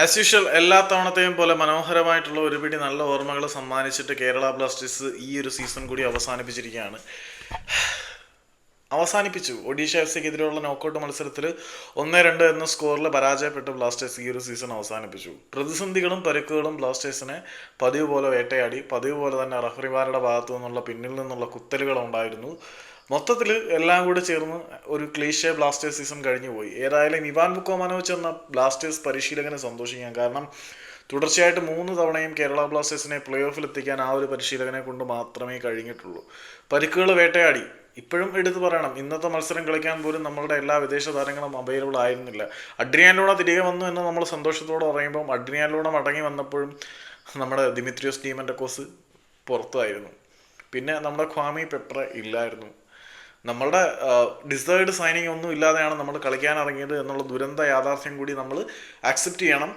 As usual എല്ലാ തവണത്തെയും പോലെ മനോഹരമായിട്ടുള്ള ഒരു പിടി നല്ല ഓർമ്മകൾ സമ്മാനിച്ചിട്ട് കേരള ബ്ലാസ്റ്റേഴ്സ് ഈ ഒരു സീസൺ കൂടി അവസാനിപ്പിച്ചിരിക്കുകയാണ്. അവസാനിപ്പിച്ചു. ഒഡീഷ എഫ് സിക്കെതിരെയുള്ള നോക്കൗട്ട് മത്സരത്തിൽ ഒന്ന് രണ്ട് എന്ന സ്കോറിൽ പരാജയപ്പെട്ട് ബ്ലാസ്റ്റേഴ്സ് ഈ ഒരു സീസൺ അവസാനിപ്പിച്ചു. പ്രതിസന്ധികളും പരുക്കുകളും ബ്ലാസ്റ്റേഴ്സിനെ പതിവ് പോലെ വേട്ടയാടി പതിവ് പോലെ തന്നെ റഫറിമാരുടെ ഭാഗത്തു നിന്നുള്ള പിന്നിൽ നിന്നുള്ള കുത്തലുകൾ ഉണ്ടായിരുന്നു. മൊത്തത്തിൽ എല്ലാം കൂടെ ചേർന്ന് ഒരു ക്ലീഷേ ബ്ലാസ്റ്റേഴ്സ് സീസൺ കഴിഞ്ഞു പോയി. ഏതായാലും ഇവാൻ ബുക്കോമാനോവിച്ച് എന്ന ബ്ലാസ്റ്റേഴ്സ് പരിശീലകനെ സന്തോഷിക്കാം. കാരണം തുടർച്ചയായിട്ട് മൂന്ന് തവണയും കേരള ബ്ലാസ്റ്റേഴ്സിനെ പ്ലേ ഓഫിൽ എത്തിക്കാൻ ആ ഒരു പരിശീലകനെ കൊണ്ട് മാത്രമേ കഴിഞ്ഞിട്ടുള്ളൂ. പരിക്കുകൾ വേട്ടയാടി. ഇപ്പോഴും എടുത്തു പറയണം ഇന്നത്തെ മത്സരം കളിക്കാൻ പോലും നമ്മളുടെ എല്ലാ വിദേശ താരങ്ങളും അവൈലബിൾ ആയിരുന്നില്ല. അഡ്രിയാനിലൂടെ തിരികെ വന്നു എന്ന് നമ്മൾ സന്തോഷത്തോടെ പറയുമ്പം അഡ്രിയാനിലൂടെ മടങ്ങി വന്നപ്പോഴും നമ്മുടെ ദിമിത്രിയോസ് ടീമന്റെ കോസ് പുറത്തായിരുന്നു. പിന്നെ നമ്മുടെ ഖ്വാമി പെപ്ര ഇല്ലായിരുന്നു. നമ്മളുടെ ഡിസേർഡ് സൈനിങ് ഒന്നും ഇല്ലാതെയാണ് നമ്മൾ കളിക്കാൻ ഇറങ്ങിയത് എന്നുള്ള ദുരന്ത യാഥാർത്ഥ്യം കൂടി നമ്മൾ അക്സെപ്റ്റ് ചെയ്യണം.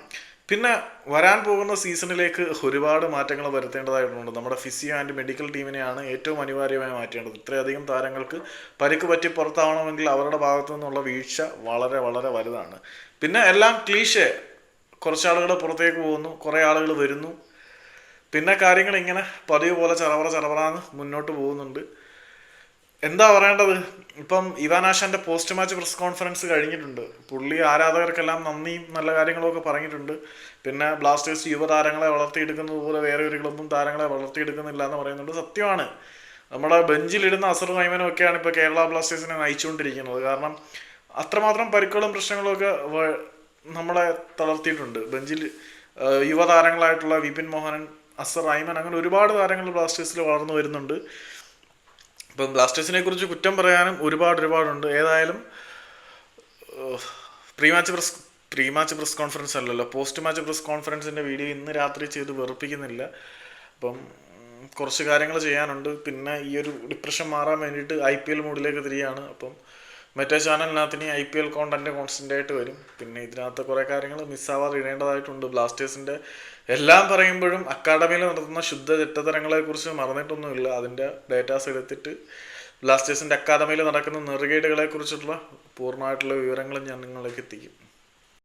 പിന്നെ വരാൻ പോകുന്ന സീസണിലേക്ക് ഒരുപാട് മാറ്റങ്ങൾ വരുത്തേണ്ടതായിട്ടുണ്ട്. നമ്മുടെ ഫിസിയോ ആൻഡ് മെഡിക്കൽ ടീമിനെയാണ് ഏറ്റവും അനിവാര്യമായി മാറ്റേണ്ടത്. ഇത്രയധികം താരങ്ങൾക്ക് പരിക്ക് പറ്റി പുറത്താവണമെങ്കിൽ അവരുടെ ഭാഗത്തു നിന്നുള്ള വീഴ്ച വളരെ വളരെ വലുതാണ്. പിന്നെ എല്ലാം ക്ലീഷേ കുറച്ചാളുകൾ പുറത്തേക്ക് പോകുന്നു കുറേ ആളുകൾ വരുന്നു. പിന്നെ കാര്യങ്ങൾ ഇങ്ങനെ പതിവ് പോലെ ചറവറ ചറവറാന്ന് മുന്നോട്ട് പോകുന്നുണ്ട്. എന്താ പറയേണ്ടത്? ഇപ്പം ഇവാനാശാന്റെ പോസ്റ്റ് മാച്ച് പ്രസ് കോൺഫറൻസ് കഴിഞ്ഞിട്ടുണ്ട്. പുള്ളി ആരാധകർക്കെല്ലാം നന്ദിയും നല്ല കാര്യങ്ങളൊക്കെ പറഞ്ഞിട്ടുണ്ട്. പിന്നെ ബ്ലാസ്റ്റേഴ്സ് യുവതാരങ്ങളെ വളർത്തിയെടുക്കുന്നത് പോലെ വേറെ ഒരു ക്ലബും താരങ്ങളെ വളർത്തിയെടുക്കുന്നില്ല എന്ന് പറയുന്നുണ്ട് സത്യമാണ്. നമ്മുടെ ബെഞ്ചിലിടുന്ന അസർ നൈമനും ഒക്കെയാണ് ഇപ്പോൾ കേരള ബ്ലാസ്റ്റേഴ്സിനെ നയിച്ചുകൊണ്ടിരിക്കുന്നത്. കാരണം അത്രമാത്രം പരിക്കുകളും പ്രശ്നങ്ങളും ഒക്കെ നമ്മളെ തളർത്തിയിട്ടുണ്ട്. ബെഞ്ചിൽ യുവതാരങ്ങളായിട്ടുള്ള വിപിൻ മോഹനൻ അസർ ഐമൻ അങ്ങനെ ഒരുപാട് താരങ്ങൾ ബ്ലാസ്റ്റേഴ്സിൽ വളർന്നു വരുന്നുണ്ട്. ഇപ്പം ബ്ലാസ്റ്റേഴ്സിനെ കുറിച്ച് കുറ്റം പറയാനും ഒരുപാട് ഒരുപാടുണ്ട്. ഏതായാലും pre match press pre match press conference അല്ലല്ലോ. പോസ്റ്റ് മാച്ച് പ്രസ് കോൺഫറൻസിന്റെ വീഡിയോ ഇന്ന് രാത്രി ചെയ്ത് വെറുപ്പിക്കുന്നില്ല. അപ്പം കുറച്ച് കാര്യങ്ങൾ ചെയ്യാനുണ്ട്. പിന്നെ ഈ ഒരു ഡിപ്രഷൻ മാറാൻ വേണ്ടിയിട്ട് ഐ പി എൽ മൂഡിലേക്ക് തിരിയാണ്. അപ്പം മറ്റേ ചാനലിനകത്ത് ഇനി I P L content constant ആയിട്ട് വരും. പിന്നെ ഇതിനകത്ത് കുറേ കാര്യങ്ങൾ മിസ്സാവാതെ ഇടേണ്ടതായിട്ടുണ്ട്. ബ്ലാസ്റ്റേഴ്സിന്റെ എല്ലാം പറയുമ്പോഴും അക്കാഡമിയിൽ നടത്തുന്ന ശുദ്ധ തെറ്റത്തരങ്ങളെക്കുറിച്ച് മറന്നിട്ടൊന്നുമില്ല. അതിന്റെ ഡേറ്റാസ് എടുത്തിട്ട് ബ്ലാസ്റ്റേഴ്സിന്റെ അക്കാദമിയിൽ നടക്കുന്ന നെറുകേടുകളെക്കുറിച്ചുള്ള പൂർണമായിട്ടുള്ള വിവരങ്ങളും ഞാൻ നിങ്ങളിലേക്ക് എത്തിക്കും.